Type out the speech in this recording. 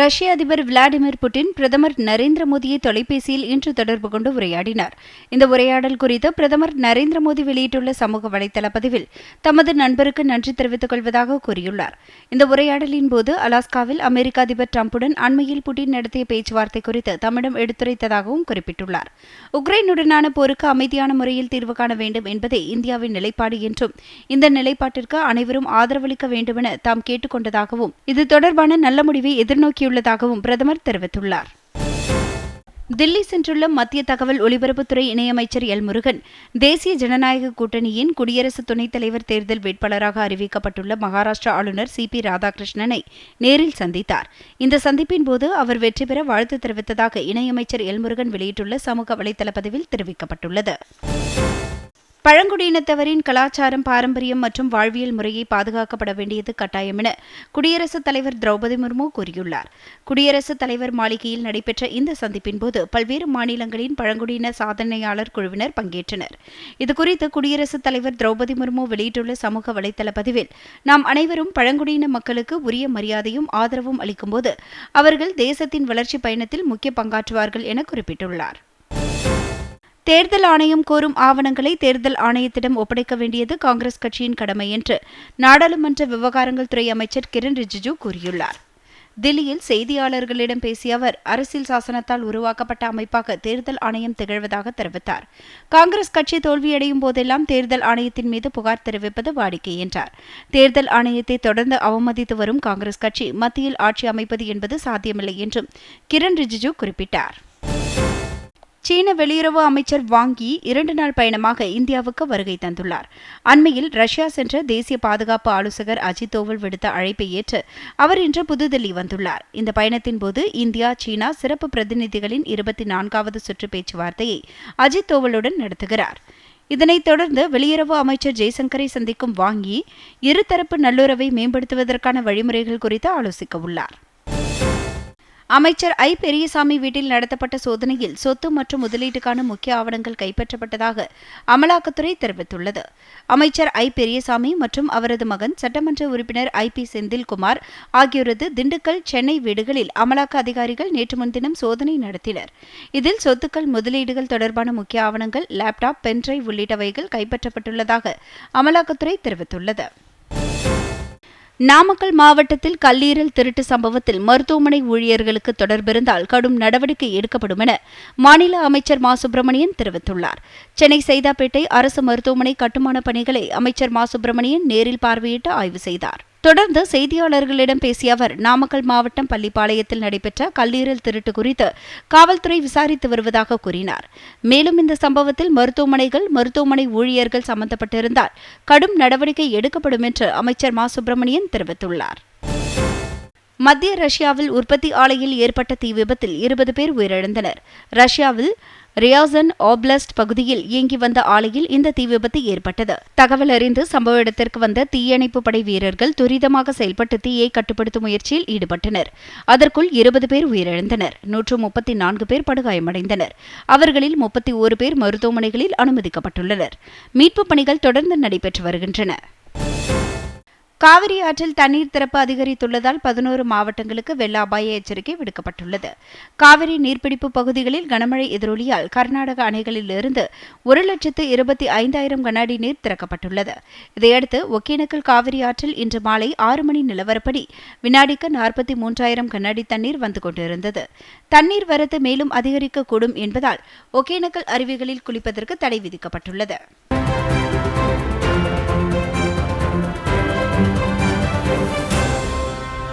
ரஷ்ய அதிபர் Vladimir Putin பிரதமர் நரேந்திர மோடியை தொலைபேசியில் இன்று தொடர்பு கொண்டு உரையாடினார். இந்த உரையாடல் குறித்து பிரதமர் நரேந்திர மோடி வெளியிட்டுள்ள சமூக வலைதள பதிவில் தமது நண்பருக்கு நன்றி தெரிவித்துக் கொள்வதாக கூறியுள்ளார். இந்த உரையாடலின் போது அலாஸ்காவில் அமெரிக்க அதிபர் டிரம்புடன் அண்மையில் புட்டின் நடத்திய பேச்சுவார்த்தை குறித்து தம்மிடம் எடுத்துரைத்ததாகவும் குறிப்பிட்டுள்ளார். உக்ரைனுடனான போருக்கு அமைதியான முறையில் தீர்வு காண வேண்டும் என்பதே இந்தியாவின் நிலைப்பாடு என்றும் இந்த நிலைப்பாட்டிற்கு அனைவரும் ஆதரவளிக்க வேண்டுமென தாம் கேட்டுக் கொண்டதாகவும் இது தொடர்பான நல்ல முடிவை எதிர்நோக்கியுள்ளதாகவும் பிரதமர் தெரிவித்துள்ளார். தில்லி சென்றுள்ள மத்திய தகவல் ஒலிபரப்புத்துறை இணையமைச்சர் எல் முருகன் தேசிய ஜனநாயக கூட்டணியின் குடியரசு துணைத் தலைவர் தேர்தல் வேட்பாளராக அறிவிக்கப்பட்டுள்ள மகாராஷ்டிரா ஆளுநர் சி பி ராதாகிருஷ்ணனை நேரில் சந்தித்தார். இந்த சந்திப்பின் போது அவர் வெற்றி பெற வாழ்த்து தெரிவித்ததாக இணையமைச்சர் எல் முருகன் வெளியிட்டுள்ள சமூக வலைதள பதிவில் தெரிவிக்கப்பட்டுள்ளது. பழங்குடியினத்தவரின் கலாச்சாரம் பாரம்பரியம் மற்றும் வாழ்வியல் முறையை பாதுகாக்கப்பட வேண்டியது கட்டாயம் என குடியரசுத் தலைவர் திரௌபதி முர்மு கூறியுள்ளார். குடியரசுத் தலைவர் மாளிகையில் நடைபெற்ற இந்த சந்திப்பின் போது பல்வேறு மாநிலங்களின் பழங்குடியின சாதனையாளர் குழுவினர் பங்கேற்றனர். இதுகுறித்து குடியரசுத் தலைவர் திரௌபதி முர்மு வெளியிட்டுள்ள சமூக வலைதள பதிவில் நாம் அனைவரும் பழங்குடியின மக்களுக்கு உரிய மரியாதையும் ஆதரவும் அளிக்கும்போது அவர்கள் தேசத்தின் வளர்ச்சி பயணத்தில் முக்கிய பங்காற்றுவார்கள் என குறிப்பிட்டுள்ளார். தேர்தல் ஆணையம் கோரும் ஆவணங்களை தேர்தல் ஆணையத்திடம் ஒப்படைக்க வேண்டியது காங்கிரஸ் கட்சியின் கடமை என்று நாடாளுமன்ற விவகாரங்கள் துறை அமைச்சர் கிரண் ரிஜிஜு கூறியுள்ளார். தில்லியில் செய்தியாளர்களிடம் பேசிய அவர் அரசியல் சாசனத்தால் உருவாக்கப்பட்ட அமைப்பாக தேர்தல் ஆணையம் திகழ்வதாக தெரிவித்தார். காங்கிரஸ் கட்சி தோல்வியடையும் போதெல்லாம் தேர்தல் ஆணையத்தின் மீது புகார் தெரிவிப்பது வாடிக்கை என்றார். தேர்தல் ஆணையத்தை தொடர்ந்து அவமதித்து வரும் காங்கிரஸ் கட்சி மத்தியில் ஆட்சி அமைப்பது என்பது சாத்தியமில்லை என்றும் கிரண் ரிஜிஜு குறிப்பிட்டார். சீன வெளியுறவு அமைச்சர் வாங்கி இரண்டு நாள் பயணமாக இந்தியாவுக்கு வருகை தந்துள்ளார். அண்மையில் ரஷ்யா சென்ற தேசிய பாதுகாப்பு ஆலோசகர் அஜித் தோவல் விடுத்த அழைப்பை ஏற்று அவர் இன்று புதுதில்லி வந்துள்ளார். இந்த பயணத்தின் போது இந்தியா சீனா சிறப்பு பிரதிநிதிகளின் இருபத்தி நான்காவது சுற்று பேச்சுவார்த்தையை அஜித் தோவலுடன் நடத்துகிறார். இதனைத் தொடர்ந்து வெளியுறவு அமைச்சர் ஜெய்சங்கரை சந்திக்கும் வாங்கி இருதரப்பு நல்லுறவை மேம்படுத்துவதற்கான வழிமுறைகள் குறித்து ஆலோசிக்க உள்ளார். அமைச்சர் ஐ. பெரியசாமி வீட்டில் நடத்தப்பட்ட சோதனையில் சொத்து மற்றும் முதலீட்டுக்கான முக்கிய ஆவணங்கள் கைப்பற்றப்பட்டதாக அமலாக்கத்துறை தெரிவித்துள்ளது. அமைச்சர் ஐ. பெரியசாமி மற்றும் அவரது மகன் சட்டமன்ற உறுப்பினர் ஐ. பி. செந்தில்குமார் ஆகியோரது திண்டுக்கல் சென்னை வீடுகளில் அமலாக்க அதிகாரிகள் நேற்று முன்தினம் சோதனை நடத்தினர். இதில் சொத்துக்கள் முதலீடுகள் தொடர்பான முக்கிய ஆவணங்கள் லேப்டாப் பென்ட்ரைவ் உள்ளிட்டவைகள் கைப்பற்றப்பட்டுள்ளதாக அமலாக்கத்துறை தெரிவித்துள்ளது. நாமக்கல் மாவட்டத்தில் கல்லீரல் திருட்டு சம்பவத்தில் மருத்துவமனை ஊழியர்களுக்கு தொடர்பிருந்தால் கடும் நடவடிக்கை எடுக்கப்படும் என மாநில அமைச்சர் மா. சுப்பிரமணியன் தெரிவித்துள்ளார். சென்னை சைதாப்பேட்டை அரசு மருத்துவமனை கட்டுமான பணிகளை அமைச்சர் மா. சுப்பிரமணியன் நேரில் பார்வையிட்டு ஆய்வு செய்தார். தொடர்ந்து செய்தியாளர்களிடம் பேசிய அவர் நாமக்கல் மாவட்டம் பள்ளிப்பாளையத்தில் நடைபெற்ற கல்லீரல் திருட்டு குறித்து காவல்துறை விசாரித்து வருவதாக கூறினார். மேலும் இந்த சம்பவத்தில் மருத்துவமனைகள் மருத்துவமனை ஊழியர்கள் சம்பந்தப்பட்டிருந்தால் கடும் நடவடிக்கை எடுக்கப்படும் என்று அமைச்சர் மா. சுப்பிரமணியன் தெரிவித்துள்ளார். மத்திய ரஷ்யாவில் உற்பத்தி ஆலையில் ஏற்பட்ட தீ விபத்தில் இருபது பேர் உயிரிழந்தனர். ரஷ்யாவில் ரியாசன் ஆப்லஸ்ட் பகுதியில் இயங்கி வந்த ஆலையில் இந்த தீ விபத்து ஏற்பட்டது. தகவல் அறிந்து சம்பவ இடத்திற்கு வந்த தீயணைப்பு படை வீரர்கள் துரிதமாக செயல்பட்டு தீயை கட்டுப்படுத்தும் முயற்சியில் ஈடுபட்டனர். அதற்குள் இருபது பேர் உயிரிழந்தனர். நூற்று முப்பத்தி நான்கு பேர் படுகாயமடைந்தனர். அவர்களில் முப்பத்தி ஓரு பேர் மருத்துவமனைகளில் அனுமதிக்கப்பட்டுள்ளனர். மீட்புப் பணிகள் தொடர்ந்து நடைபெற்று வருகின்றன. காவிரி ஆற்றில் தண்ணீர் திறப்பு அதிகரித்துள்ளதால் பதினோரு மாவட்டங்களுக்கு வெள்ள அபாய எச்சரிக்கை விடுக்கப்பட்டுள்ளது. காவிரி நீர்பிடிப்பு பகுதிகளில் கனமழை எதிரொலியால் கர்நாடக அணைகளிலிருந்து ஒரு லட்சத்து இருபத்தி ஐந்தாயிரம் கன அடி நீர் திறக்கப்பட்டுள்ளது. இதையடுத்து ஒகேனக்கல் காவிரி ஆற்றில் இன்று மாலை ஆறு மணி நிலவரப்படி வினாடிக்கு நாற்பத்தி மூன்றாயிரம் கனஅடி தண்ணீர் வந்து கொண்டிருந்தது. தண்ணீர் வரத்து மேலும் அதிகரிக்கக்கூடும் என்பதால் ஒகேனக்கல் அருவிகளில் குளிப்பதற்கு தடை விதிக்கப்பட்டுள்ளது.